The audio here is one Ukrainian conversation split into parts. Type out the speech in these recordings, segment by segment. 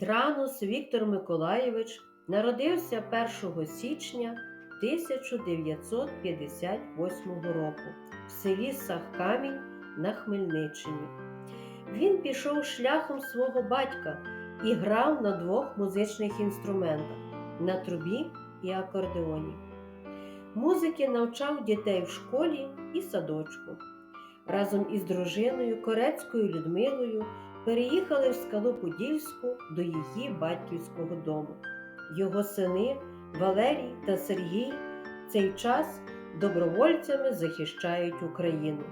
Дранус Віктор Миколайович народився 1 січня 1958 року в селі Сахкамінь на Хмельниччині. Він пішов шляхом свого батька і грав на двох музичних інструментах на трубі і акордеоні. Музики навчав дітей в школі і садочку. Разом із дружиною Корецькою Людмилою переїхали в Скалу Подільську до її батьківського дому. Його сини Валерій та Сергій цей час добровольцями захищають Україну.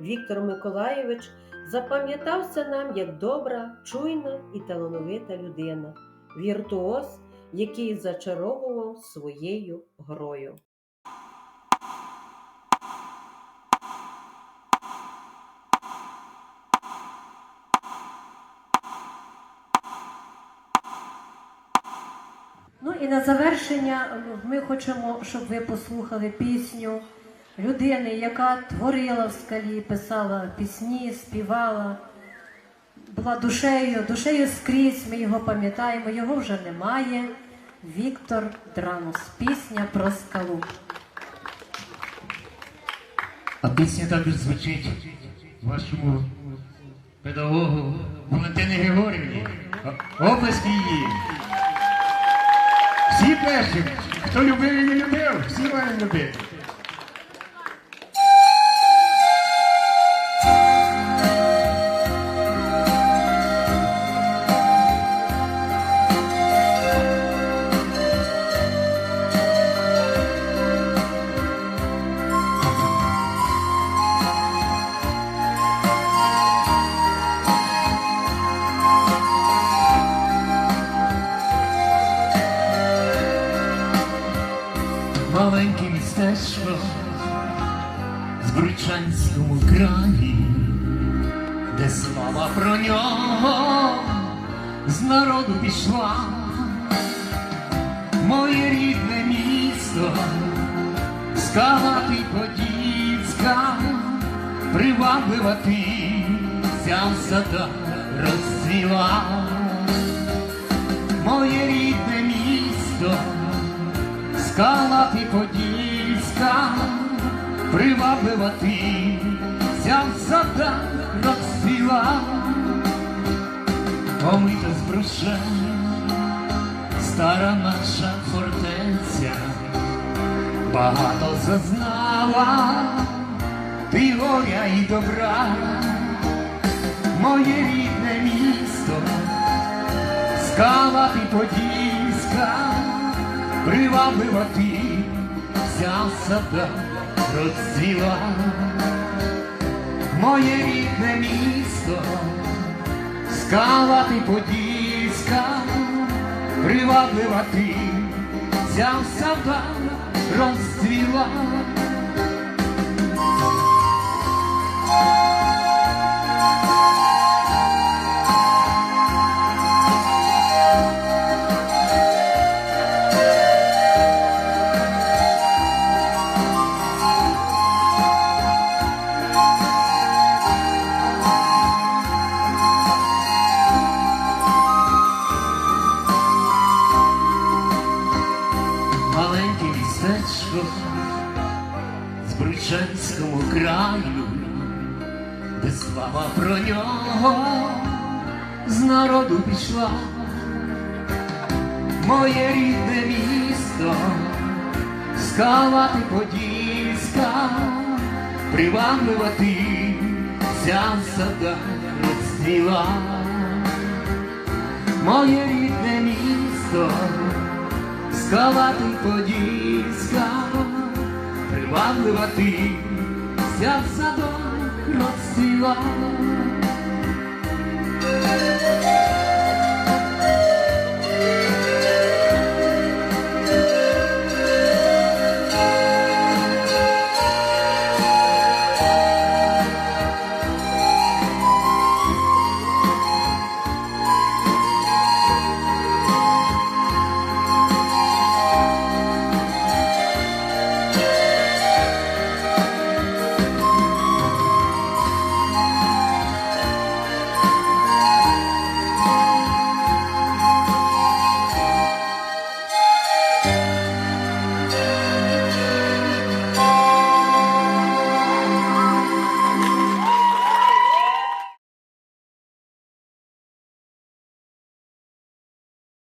Віктор Миколайович запам'ятався нам як добра, чуйна і талановита людина, віртуоз, який зачаровував своєю грою. І на завершення ми хочемо, щоб ви послухали пісню людини, яка творила в скалі, писала пісні, співала, була душею, душею скрізь. Ми його пам'ятаємо, його вже немає. Віктор Дранус. Пісня про скалу. А пісня також звучить вашому педагогу Валентині Григорівні. О- Оплески її. Всі перші, хто любив і не любив, всі мають любити. В Бручанському краї, де слава про нього з народу пішла. Моє рідне місто, скала ти подільська, приваблива ти, вся в розцвіла. Моє рідне місто, скала ти подільська, приваблива ти, вся в садах розцвіла. Омита з брушем, стара наша фортеця, багато зазнала, ти горя і добра, моє рідне місто, скала ти подільська, приваблива ти, вся в садах розцвіла, моє рідне місто, скала ти подільська, приваблива ти, вся в садах розцвіла. Містечко з Бручанському краю, де слава про нього з народу пішла. Моє рідне місто, скала ти подільська, приваблива ти, садах розцвіла. Моє рідне місто, скала ти подільська, приваблива ти, вся в садок розцвіла.